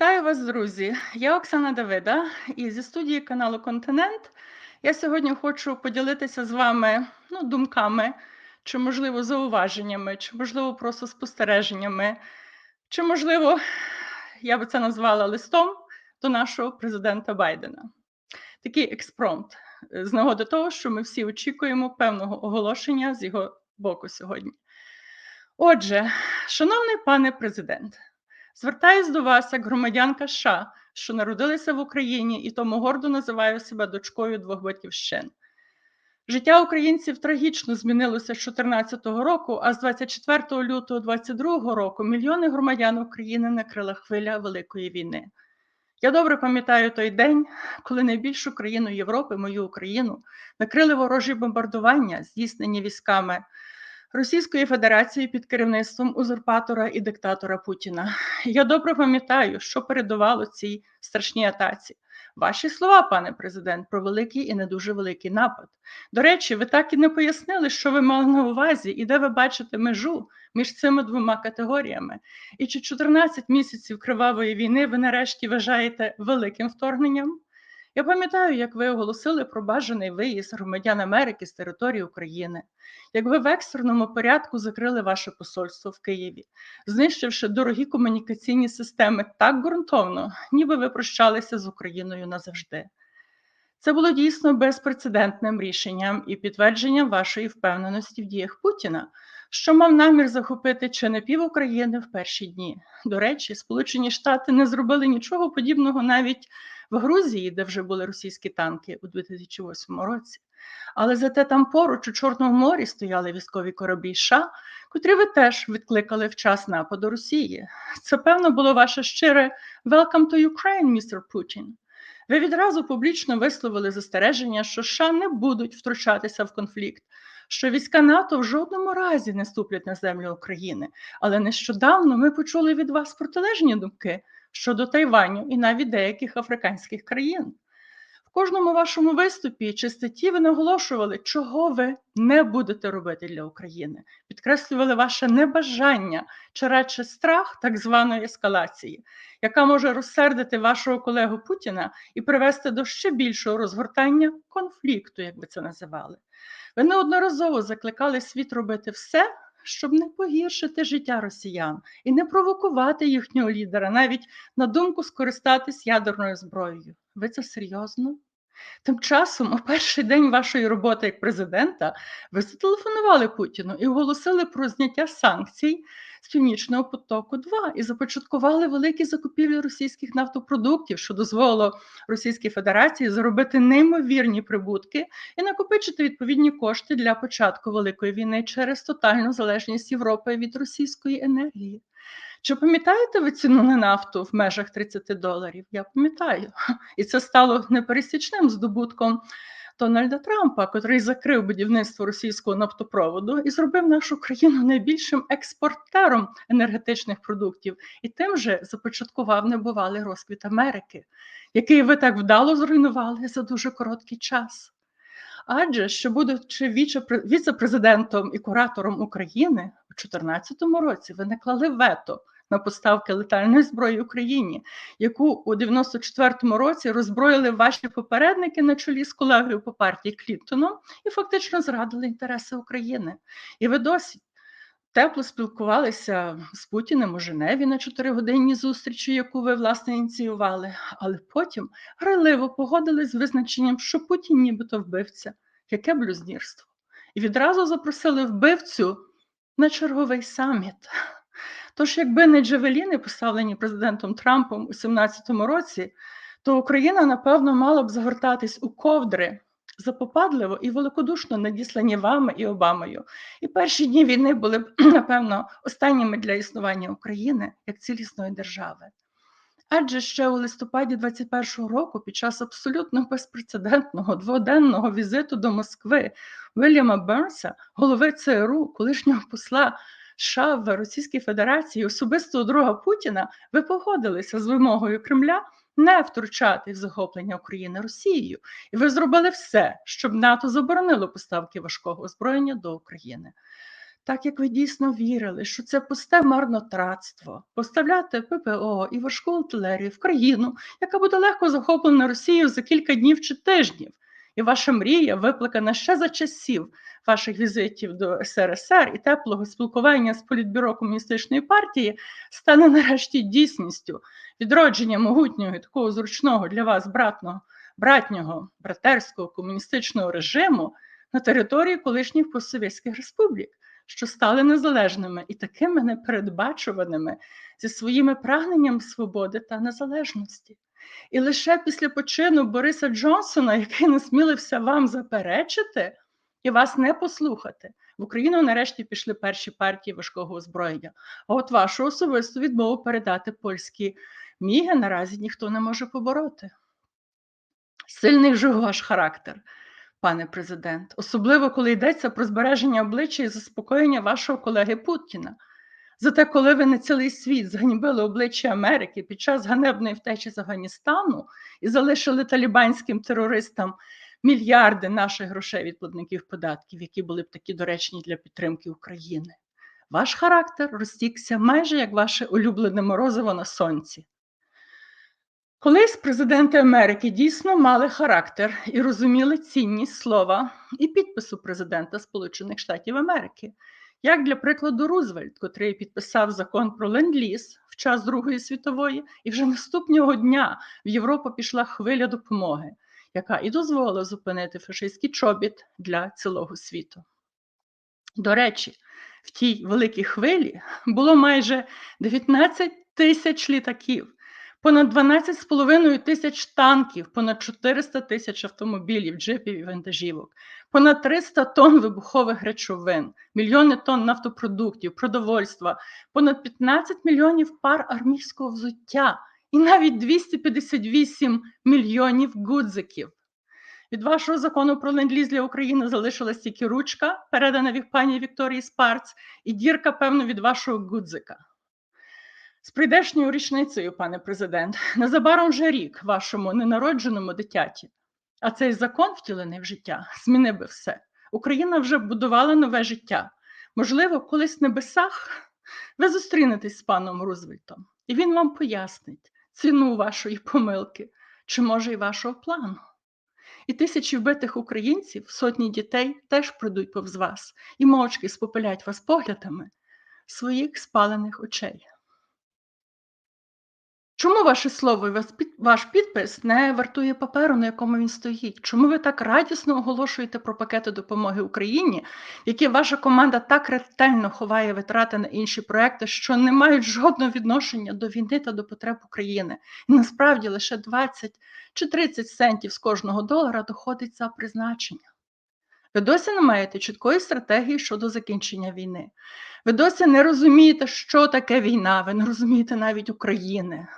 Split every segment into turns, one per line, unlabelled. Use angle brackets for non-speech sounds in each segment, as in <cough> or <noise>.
Вітаю вас, друзі! Я Оксана Давида, і зі студії каналу Континент я сьогодні хочу поділитися з вами ну, думками, чи, можливо, зауваженнями, чи, можливо, просто спостереженнями, чи, можливо, я би це назвала листом до нашого президента Байдена. Такий експромт е, з нагоди того, що ми всі очікуємо певного оголошення з його боку сьогодні. Отже, шановний пане президент. Звертаюсь до вас як громадянка США, що народилася в Україні і тому гордо називаю себе дочкою двох батьківщин. Життя українців трагічно змінилося з 2014 року, а з 24 лютого 2022 року мільйони громадян України накрила хвиля Великої війни. Я добре пам'ятаю той день, коли найбільшу країну Європи, мою Україну, накрили ворожі бомбардування, здійснені військами Російської Федерації під керівництвом узурпатора і диктатора Путіна. Я добре пам'ятаю, що передувало цій страшній атаці. Ваші слова, пане президент, про великий і не дуже великий напад. До речі, ви так і не пояснили, що ви мали на увазі і де ви бачите межу між цими двома категоріями. І чи 14 місяців кривавої війни ви нарешті вважаєте великим вторгненням? Я пам'ятаю, як ви оголосили про бажаний виїзд громадян Америки з території України, як ви в екстреному порядку закрили ваше посольство в Києві, знищивши дорогі комунікаційні системи так ґрунтовно, ніби ви прощалися з Україною назавжди. Це було дійсно безпрецедентним рішенням і підтвердженням вашої впевненості в діях Путіна, що мав намір захопити чи не пів України в перші дні. До речі, Сполучені Штати не зробили нічого подібного навіть в Грузії, де вже були російські танки у 2008 році. Але зате там поруч у Чорному морі стояли військові кораблі США, котрі ви теж відкликали в час нападу Росії. Це, певно, було ваше щире «Welcome to Ukraine, містер Путін. Ви відразу публічно висловили застереження, що США не будуть втручатися в конфлікт, що війська НАТО в жодному разі не ступлять на землю України. Але нещодавно ми почули від вас протилежні думки щодо Тайваню і навіть деяких африканських країн. В кожному вашому виступі чи статті ви наголошували, чого ви не будете робити для України, підкреслювали ваше небажання чи радше страх так званої ескалації, яка може розсердити вашого колегу Путіна і привести до ще більшого розгортання конфлікту, як ви це називали. Ви неодноразово закликали світ робити все, щоб не погіршити життя росіян і не провокувати їхнього лідера, навіть на думку скористатись ядерною зброєю. Ви це серйозно? Тим часом, у перший день вашої роботи як президента, ви зателефонували Путіну і оголосили про зняття санкцій з північного потоку. 2 і започаткували великі закупівлі російських нафтопродуктів, що дозволило Російській Федерації заробити неймовірні прибутки і накопичити відповідні кошти для початку великої війни через тотальну залежність Європи від російської енергії. Чи пам'ятаєте ви ціну на нафту в межах 30 доларів? Я пам'ятаю. І це стало непересічним здобутком Дональда Трампа, котрий закрив будівництво російського нафтопроводу і зробив нашу країну найбільшим експортером енергетичних продуктів, і тим же започаткував небувалий розквіт Америки, який ви так вдало зруйнували за дуже короткий час. Адже що, будучи віце-президентом і куратором України у 2014 році, ви наклали вето на поставки летальної зброї Україні, яку у 94-му році роззброїли ваші попередники на чолі з колегою по партії Клінтоном і фактично зрадили інтереси України. І ви досі тепло спілкувалися з Путіним у Женеві на чотиригодинній зустрічі, яку ви власне ініціювали, але потім грайливо погодились з визначенням, що Путін нібито вбивця, яке блюзнірство, і відразу запросили вбивцю на черговий саміт. Тож, якби не Джевеліни, поставлені президентом Трампом у 2017 році, то Україна, напевно, мала б загортатись у ковдри запопадливо і великодушно надіслані вами і Обамою. І перші дні війни були б, <clears throat> напевно, останніми для існування України як цілісної держави. Адже ще у листопаді 21-го року, під час абсолютно безпрецедентного дводенного візиту до Москви Вільяма Бернса, голови ЦРУ, колишнього посла США в Російській Федерації, особистого друга Путіна, ви погодилися з вимогою Кремля не втручати в захоплення України Росією, і ви зробили все, щоб НАТО заборонило поставки важкого озброєння до України. Так як ви дійсно вірили, що це пусте марнотратство, поставляти ППО і важку артилерію в країну, яка буде легко захоплена Росією за кілька днів чи тижнів, і ваша мрія, викликана ще за часів ваших візитів до СРСР і теплого спілкування з політбюро комуністичної партії, стане нарешті дійсністю. Відродження могутнього і такого зручного для вас братного, братнього, братерського комуністичного режиму на території колишніх постсовєтських республік, що стали незалежними і такими непередбачуваними зі своїми прагненням свободи та незалежності. І лише після почину Бориса Джонсона, який насмілився вам заперечити і вас не послухати, в Україну нарешті пішли перші партії важкого озброєння. А от вашу особисту відмову передати польські міги наразі ніхто не може побороти. Сильний же ваш характер, пане президент, особливо коли йдеться про збереження обличчя і заспокоєння вашого колеги Путіна. Зате, коли ви на цілий світ зганьбили обличчя Америки під час ганебної втечі з Афганістану і залишили талібанським терористам мільярди наших грошей від платників податків, які були б такі доречні для підтримки України, ваш характер розтікся майже як ваше улюблене морозиво на сонці. Колись президенти Америки дійсно мали характер і розуміли цінність слова і підпису президента Сполучених Штатів Америки, як для прикладу, Рузвельт, котрий підписав закон про ленд-ліз в час Другої світової, і вже наступного дня в Європу пішла хвиля допомоги, яка і дозволила зупинити фашистський чобіт для цілого світу. До речі, в тій великій хвилі було майже 19 тисяч літаків понад 12,5 тисяч танків, понад 400 тисяч автомобілів, джипів і вантажівок, понад 300 тонн вибухових речовин, мільйони тонн нафтопродуктів, продовольства, понад 15 мільйонів пар армійського взуття і навіть 258 мільйонів гудзиків. Від вашого закону про ленд-ліз для України залишилась тільки ручка, передана від пані Вікторії Спарц, і дірка, певно, від вашого гудзика. З прийдешньою річницею, пане президент, незабаром вже рік вашому ненародженому дитяті. А цей закон, втілений в життя, змінив би все. Україна вже будувала нове життя. Можливо, колись в небесах ви зустрінетесь з паном Рузвельтом, і він вам пояснить ціну вашої помилки, чи може й вашого плану. І тисячі вбитих українців, сотні дітей теж пройдуть повз вас і мовчки спопилять вас поглядами своїх спалених очей. Чому ваше слово і ваш підпис не вартує паперу, на якому він стоїть? Чому ви так радісно оголошуєте про пакети допомоги Україні, які ваша команда так ретельно ховає витрати на інші проекти, що не мають жодного відношення до війни та до потреб України? І насправді лише 20 чи 30 центів з кожного долара доходить за призначення. Ви досі не маєте чіткої стратегії щодо закінчення війни. Ви досі не розумієте, що таке війна, ви не розумієте навіть України.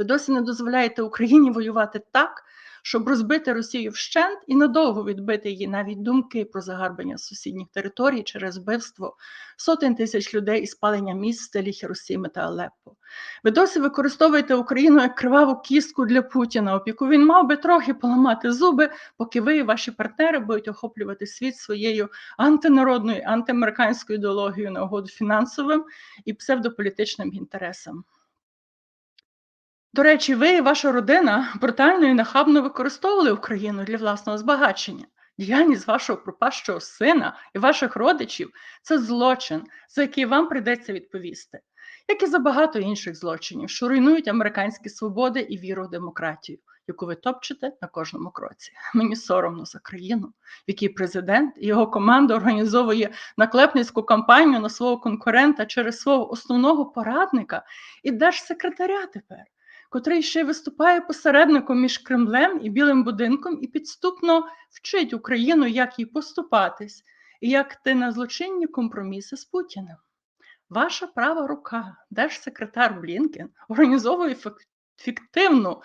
Ви досі не дозволяєте Україні воювати так, щоб розбити Росію вщент і надовго відбити її навіть думки про загарбання сусідніх територій через вбивство сотень тисяч людей і спалення міст в стилі Хіросіми та Алеппо. Ви досі використовуєте Україну як криваву кістку для Путіна, опіку він мав би трохи поламати зуби, поки ви і ваші партнери будуть охоплювати світ своєю антинародною, антиамериканською ідеологією на угоду фінансовим і псевдополітичним інтересам. До речі, ви і ваша родина брутально і нахабно використовували Україну для власного збагачення. Діяльність вашого пропащого сина і ваших родичів це злочин, за який вам прийдеться відповісти, як і за багато інших злочинів, що руйнують американські свободи і віру в демократію, яку ви топчете на кожному кроці. Мені соромно за країну, в якій президент і його команда організовує наклепницьку кампанію на свого конкурента через свого основного порадника і держсекретаря тепер котрий ще виступає посередником між Кремлем і Білим будинком і підступно вчить Україну, як їй поступатись, і як ти на злочинні компроміси з Путіним. Ваша права рука, держсекретар Блінкен, організовує фіктивну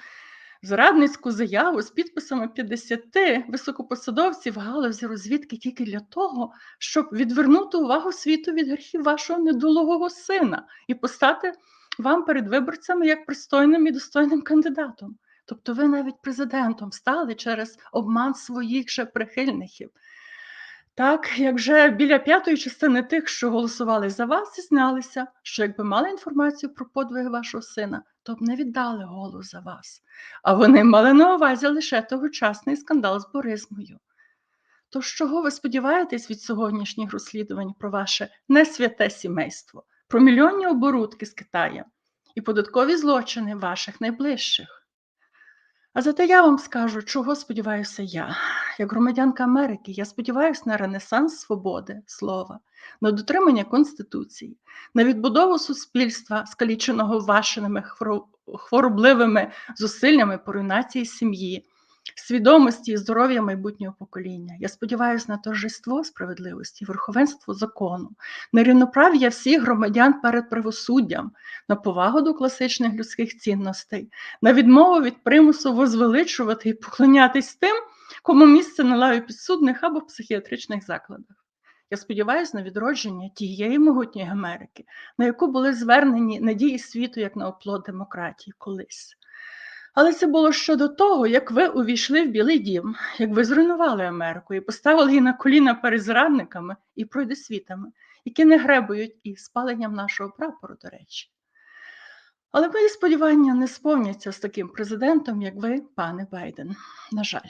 зрадницьку заяву з підписами 50 високопосадовців галузі розвідки тільки для того, щоб відвернути увагу світу від гріхів вашого недолугого сина і постати вам перед виборцями як пристойним і достойним кандидатом. Тобто ви навіть президентом стали через обман своїх же прихильників. Так, як вже біля п'ятої частини тих, що голосували за вас, зізналися, що якби мали інформацію про подвиги вашого сина, то б не віддали голос за вас. А вони мали на увазі лише тогочасний скандал з боризмою. Тож чого ви сподіваєтесь від сьогоднішніх розслідувань про ваше несвяте сімейство, про мільйонні оборудки з Китаєм і податкові злочини ваших найближчих? А зате я вам скажу, чого сподіваюся я. Як громадянка Америки, я сподіваюся на ренесанс свободи, слова, на дотримання Конституції, на відбудову суспільства, скаліченого вашими хворобливими зусиллями по руйнації сім'ї, свідомості і здоров'я майбутнього покоління. Я сподіваюся на торжество справедливості, верховенство закону, на рівноправ'я всіх громадян перед правосуддям, на повагу до класичних людських цінностей, на відмову від примусу возвеличувати і поклонятись тим, кому місце на лаві підсудних або в психіатричних закладах. Я сподіваюся на відродження тієї могутньої Америки, на яку були звернені надії світу як на оплот демократії колись. Але це було щодо того, як ви увійшли в Білий дім, як ви зруйнували Америку і поставили її на коліна перед зрадниками і пройдесвітами, які не гребують і спаленням нашого прапору, до речі. Але мої сподівання не сповняться з таким президентом, як ви, пане Байден. На жаль,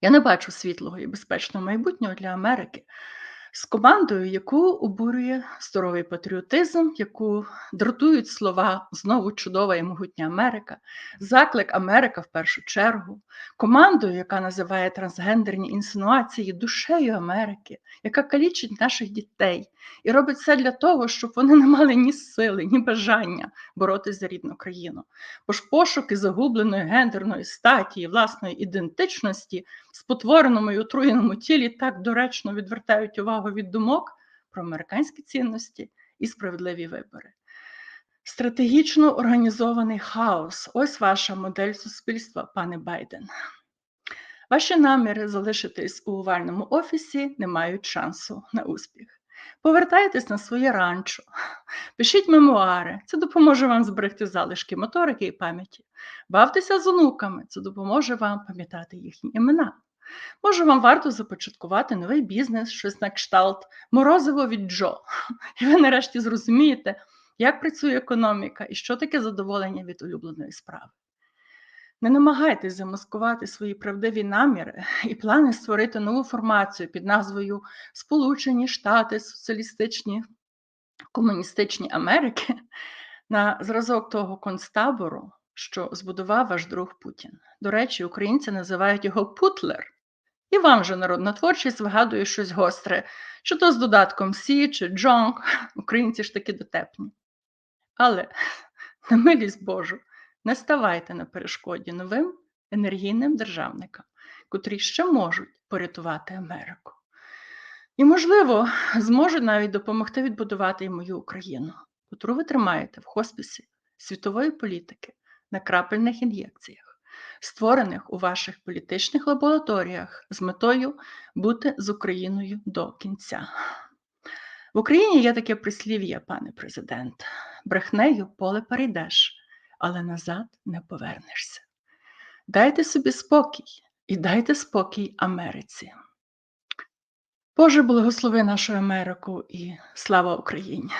я не бачу світлого і безпечного майбутнього для Америки з командою, яку обурює здоровий патріотизм, яку дратують слова знову чудова і могутня Америка, заклик Америка в першу чергу, командою, яка називає трансгендерні інсинуації душею Америки, яка калічить наших дітей і робить все для того, щоб вони не мали ні сили, ні бажання боротися за рідну країну. Бо ж пошуки загубленої гендерної статі і власної ідентичності спотвореному і отруєному тілі так доречно відвертають увагу від думок про американські цінності і справедливі вибори. Стратегічно організований хаос ось ваша модель суспільства, пане Байден. Ваші наміри залишитись у овальному офісі не мають шансу на успіх. Повертайтесь на своє ранчо, пишіть мемуари, це допоможе вам зберегти залишки моторики і пам'яті. Бавтеся з онуками, це допоможе вам пам'ятати їхні імена. Може, вам варто започаткувати новий бізнес, щось на кшталт, морозиво від Джо. <laughs> І ви нарешті зрозумієте, як працює економіка і що таке задоволення від улюбленої справи. Не намагайтесь замаскувати свої правдиві наміри і плани створити нову формацію під назвою Сполучені Штати Соціалістичні Комуністичні Америки на зразок того концтабору, що збудував ваш друг Путін. До речі, українці називають його Путлер. І вам же народна творчість вигадує щось гостре, що то з додатком Сі чи Джонг, <laughs> українці ж таки дотепні. Але, <laughs> на милість Божу, не ставайте на перешкоді новим енергійним державникам, котрі ще можуть порятувати Америку. І, можливо, зможуть навіть допомогти відбудувати і мою Україну, котру ви тримаєте в хосписі світової політики на крапельних ін'єкціях, створених у ваших політичних лабораторіях з метою бути з Україною до кінця. В Україні є таке прислів'я, пане президент: брехнею поле перейдеш але назад не повернешся. Дайте собі спокій і дайте спокій Америці. Боже благослови нашу Америку і слава Україні!